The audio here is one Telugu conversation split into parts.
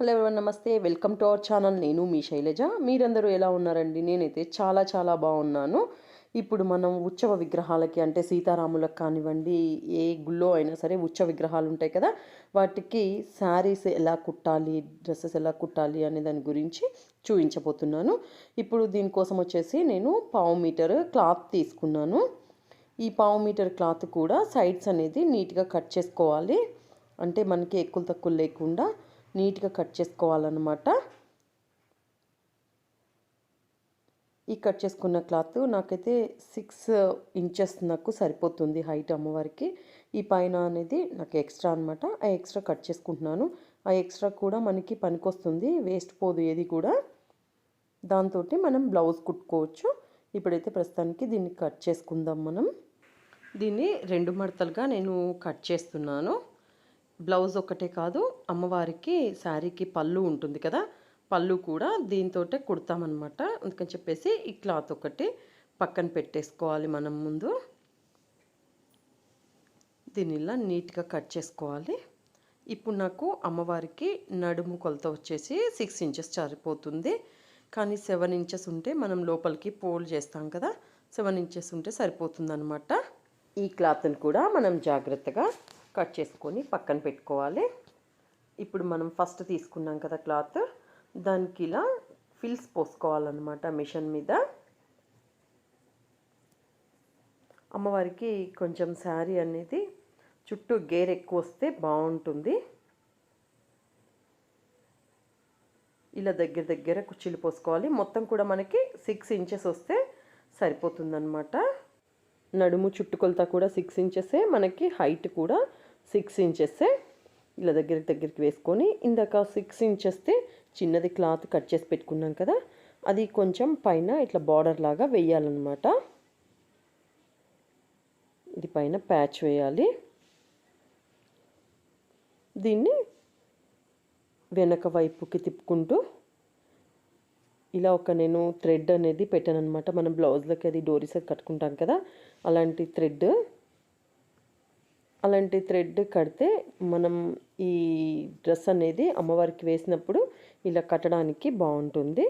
హలో ఎవరి నమస్తే. Welcome to our channel. నేను మీ శైలజ. మీరందరూ ఎలా ఉన్నారండి? నేనైతే చాలా చాలా బాగున్నాను. ఇప్పుడు మనం ఉత్సవ విగ్రహాలకి అంటే సీతారాములకు కానివ్వండి ఏ గుళ్ళో అయినా సరే ఉత్సవ విగ్రహాలు ఉంటాయి కదా? వాటికి శారీస్ ఎలా కుట్టాలి డ్రెస్సెస్ ఎలా కుట్టాలి అనే దాని గురించి చూపించబోతున్నాను. ఇప్పుడు దీనికోసం వచ్చేసి నేను పావు మీటర్ క్లాత్ తీసుకున్నాను. ఈ పావు మీటర్ క్లాత్ కూడా సైడ్స్ అనేది నీట్గా కట్ చేసుకోవాలి. అంటే మనకి ఎక్కువ తక్కువ లేకుండా నీట్గా కట్ చేసుకోవాలన్నమాట. ఈ కట్ చేసుకున్న క్లాత్ నాకైతే సిక్స్ ఇంచెస్ నాకు సరిపోతుంది హైట్ అమ్మవారికి. ఈ పైన అనేది నాకు ఎక్స్ట్రా అనమాట ఆ ఎక్స్ట్రా కట్ చేసుకుంటున్నాను. ఆ ఎక్స్ట్రా కూడా మనకి పనికొస్తుంది వేస్ట్ పోదు ఏది కూడా. దాంతో మనం బ్లౌజ్ కుట్టుకోవచ్చు. ఇప్పుడైతే ప్రస్తుతానికి దీన్ని కట్ చేసుకుందాం మనం. దీన్ని రెండు మడతలుగా నేను కట్ చేస్తున్నాను. బ్లౌజ్ ఒకటే కాదు అమ్మవారికి శారీకి పళ్ళు ఉంటుంది కదా పళ్ళు కూడా దీంతో కుడతామన్నమాట. అందుకని చెప్పేసి ఈ క్లాత్ ఒకటి పక్కన పెట్టేసుకోవాలి మనం ముందు. దీనిలా ఇలా నీట్గా కట్ చేసుకోవాలి. ఇప్పుడు నాకు అమ్మవారికి నడుము కొలత వచ్చేసి సిక్స్ ఇంచెస్ సరిపోతుంది. కానీ సెవెన్ ఇంచెస్ ఉంటే మనం లోపలికి పోల్ చేస్తాం కదా సెవెన్ ఇంచెస్ ఉంటే సరిపోతుంది అనమాట ఈ క్లాత్ని కూడా మనం జాగ్రత్తగా కట్ చేసుకొని పక్కన పెట్టుకోవాలి. ఇప్పుడు మనం ఫస్ట్ తీసుకున్నాం కదా క్లాత్. దానికి ఇలా ఫిల్స్ పోసుకోవాలన్నమాట మిషన్ మీద. అమ్మవారికి కొంచెం శారీ అనేది చుట్టూ గేర్ ఎక్కువ వస్తే బాగుంటుంది. ఇలా దగ్గర దగ్గర కుర్చీలు పోసుకోవాలి. మొత్తం కూడా మనకి సిక్స్ ఇంచెస్ వస్తే సరిపోతుందన్నమాట. నడుము చుట్టుకొలత కూడా సిక్స్ ఇంచెసే మనకి హైట్ కూడా సిక్స్ ఇంచెస్ ఇలా దగ్గరికి దగ్గరికి వేసుకొని ఇందాక సిక్స్ ఇంచెస్తే చిన్నది క్లాత్ కట్ చేసి పెట్టుకున్నాం కదా అది కొంచెం పైన ఇట్లా బార్డర్ లాగా వేయాలన్నమాట. ఇది పైన ప్యాచ్ వేయాలి. దీన్ని వెనక వైపుకి తిప్పుకుంటూ ఇలా ఒక నేను థ్రెడ్ అనేది పెట్టాను అనమాట మనం బ్లౌజ్లకి అది డోరీస్ అది కట్టుకుంటాం కదా అలాంటి థ్రెడ్ అలాంటి థ్రెడ్ కడితే మనం ఈ డ్రెస్ అనేది అమ్మవారికి వేసినప్పుడు ఇలా కట్టడానికి బాగుంటుంది.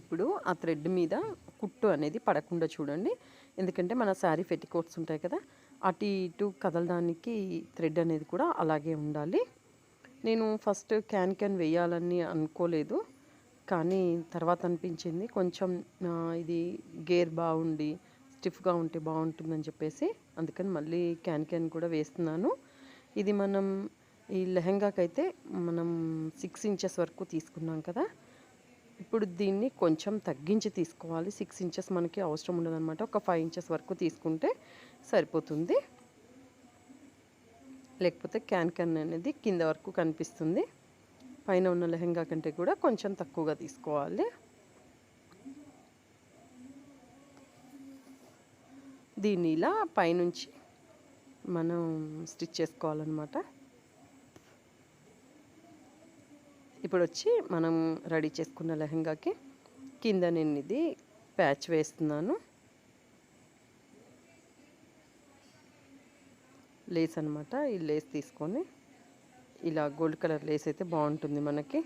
ఇప్పుడు ఆ థ్రెడ్ మీద కుట్టు అనేది పడకుండా చూడండి. ఎందుకంటే మన శారీ ఫెటికోట్స్ ఉంటాయి కదా అటు ఇటు కదలడానికి థ్రెడ్ అనేది కూడా అలాగే ఉండాలి. నేను ఫస్ట్ క్యాన్ క్యాన్ వేయాలని అనుకోలేదు కానీ తర్వాత అనిపించింది. కొంచెం ఇది గేర్ బాగుండి స్టిఫ్గా ఉంటే బాగుంటుందని చెప్పేసి అందుకని మళ్ళీ క్యాన్ క్యాన్ కూడా వేస్తున్నాను. ఇది మనం ఈ లెహంగాకైతే మనం సిక్స్ ఇంచెస్ వరకు తీసుకున్నాం కదా. ఇప్పుడు దీన్ని కొంచెం తగ్గించి తీసుకోవాలి. సిక్స్ ఇంచెస్ మనకి అవసరం ఉండదన్నమాట. ఒక ఫైవ్ ఇంచెస్ వరకు తీసుకుంటే సరిపోతుంది. లేకపోతే క్యాన్ క్యాన్ అనేది కింద వరకు కనిపిస్తుంది. పైన ఉన్న లెహంగా కంటే కూడా కొంచెం తక్కువగా తీసుకోవాలి. దీన్ని ఇలా పైనుంచి మనం స్టిచ్ చేసుకోవాలన్నమాట. ఇప్పుడు వచ్చి మనం రెడీ చేసుకున్న లెహంగాకి కింద నేను ఇది ప్యాచ్ వేస్తున్నాను. లేస్ అనమాట ఈ లేస్ తీసుకొని. ఇలా గోల్డ్ కలర్ లేస్ అయితే బాగుంటుంది మనకి.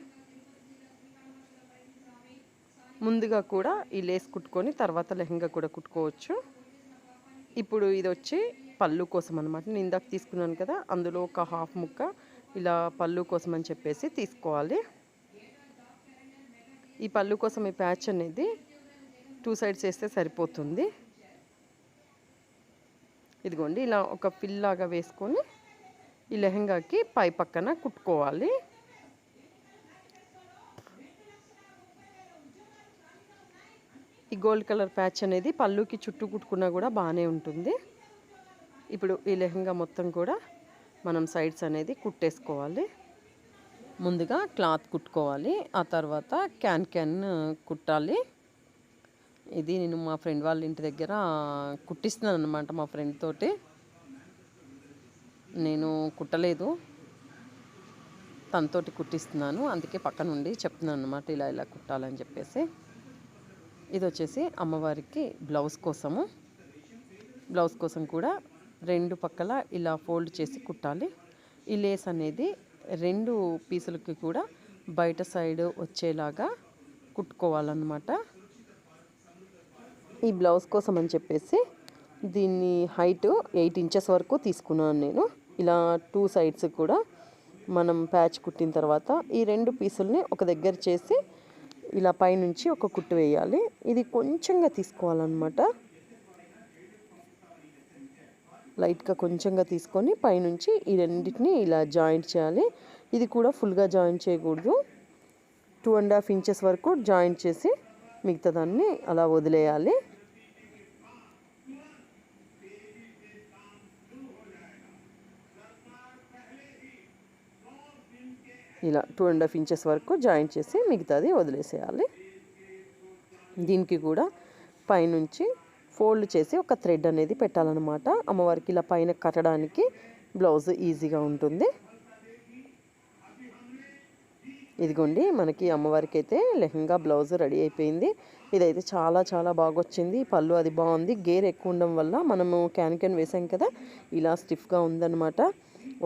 ముందుగా కూడా ఈ లేస్ కుట్టుకొని తర్వాత లెహంగా కూడా కుట్టుకోవచ్చు. ఇప్పుడు ఇది వచ్చి పళ్ళు కోసం అనమాట నేను ఇందాక తీసుకున్నాను కదా అందులో ఒక హాఫ్ ముక్క ఇలా పళ్ళు కోసం అని చెప్పేసి తీసుకోవాలి. ఈ పళ్ళు కోసం ఈ ప్యాచ్ అనేది టూ సైడ్స్ వేస్తే సరిపోతుంది. ఇదిగోండి ఇలా ఒక ఫిల్ లాగా వేసుకొని ఈ లెహంగాకి పై పక్కన కుట్టుకోవాలి. ఈ గోల్డ్ కలర్ ప్యాచ్ అనేది పళ్ళుకి చుట్టూ కుట్టుకున్నా కూడా బాగానే ఉంటుంది. ఇప్పుడు ఈ లెహంగా మొత్తం కూడా మనం సైడ్స్ అనేది కుట్టేసుకోవాలి. ముందుగా క్లాత్ కుట్టుకోవాలి. ఆ తర్వాత క్యాన్ క్యాన్ కుట్టాలి. ఇది నేను మా ఫ్రెండ్ వాళ్ళ ఇంటి దగ్గర కుట్టిస్తున్నాను అనమాట మా ఫ్రెండ్ తోటి. నేను కుట్టలేదు. తనతోటి కుట్టిస్తున్నాను. అందుకే పక్కనుండి చెప్తున్నాను అనమాట ఇలా ఇలా కుట్టాలని చెప్పేసి. ఇది వచ్చేసి అమ్మవారికి బ్లౌజ్ కోసము. బ్లౌజ్ కోసం కూడా రెండు పక్కల ఇలా ఫోల్డ్ చేసి కుట్టాలి. ఈ లేస్ అనేది రెండు పీసులకి కూడా బయట సైడ్ వచ్చేలాగా కుట్టుకోవాలన్నమాట. ఈ బ్లౌజ్ కోసం అని చెప్పేసి దీన్ని హైట్ ఎయిట్ ఇంచెస్ వరకు తీసుకున్నాను నేను. ఇలా టూ సైడ్స్ కూడా మనం ప్యాచ్ కుట్టిన తర్వాత ఈ రెండు పీసుల్ని ఒక దగ్గర చేసి ఇలా పైనుంచి ఒక కుట్టు వేయాలి. ఇది కొంచెంగా తీసుకోవాలన్నమాట. లైట్గా కొంచెంగా తీసుకొని పైనుంచి ఈ రెండింటిని ఇలా జాయింట్ చేయాలి. ఇది కూడా ఫుల్గా జాయింట్ చేయకూడదు. టూ అండ్ హాఫ్ ఇంచెస్ వరకు జాయింట్ చేసి మిగతా దాన్ని అలా వదిలేయాలి. ఇలా టూ అండ్ హాఫ్ ఇంచెస్ వరకు జాయింట్ చేసి మిగతాది వదిలేసేయాలి. దీనికి కూడా పైనుంచి ఫోల్డ్ చేసి ఒక థ్రెడ్ అనేది పెట్టాలన్నమాట. అమ్మవారికి ఇలా పైన కట్టడానికి బ్లౌజ్ ఈజీగా ఉంటుంది. ఇదిగోండి మనకి అమ్మవారికి అయితే లెహంగా బ్లౌజ్ రెడీ అయిపోయింది. ఇదైతే చాలా చాలా బాగా వచ్చింది పళ్ళు అది బాగుంది. గేర్ ఎక్కువ ఉండడం వల్ల మనము క్యాన్ క్యాన్ వేసాం కదా ఇలా స్టిఫ్గా ఉందన్నమాట.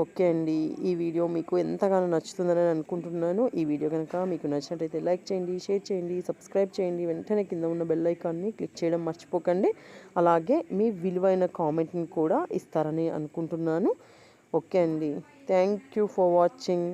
ఓకే అండి. ఈ వీడియో మీకు ఎంతగానో నచ్చుతుందని అనుకుంటున్నాను. ఈ వీడియో కనుక మీకు నచ్చినట్లయితే లైక్ చేయండి షేర్ చేయండి సబ్స్క్రైబ్ చేయండి. వెంటనే కింద ఉన్న బెల్ ఐకాన్ని క్లిక్ చేయడం మర్చిపోకండి. అలాగే మీ విలువైన కామెంట్ని కూడా ఇస్తారని అనుకుంటున్నాను. ఓకే అండి. Thank you for watching.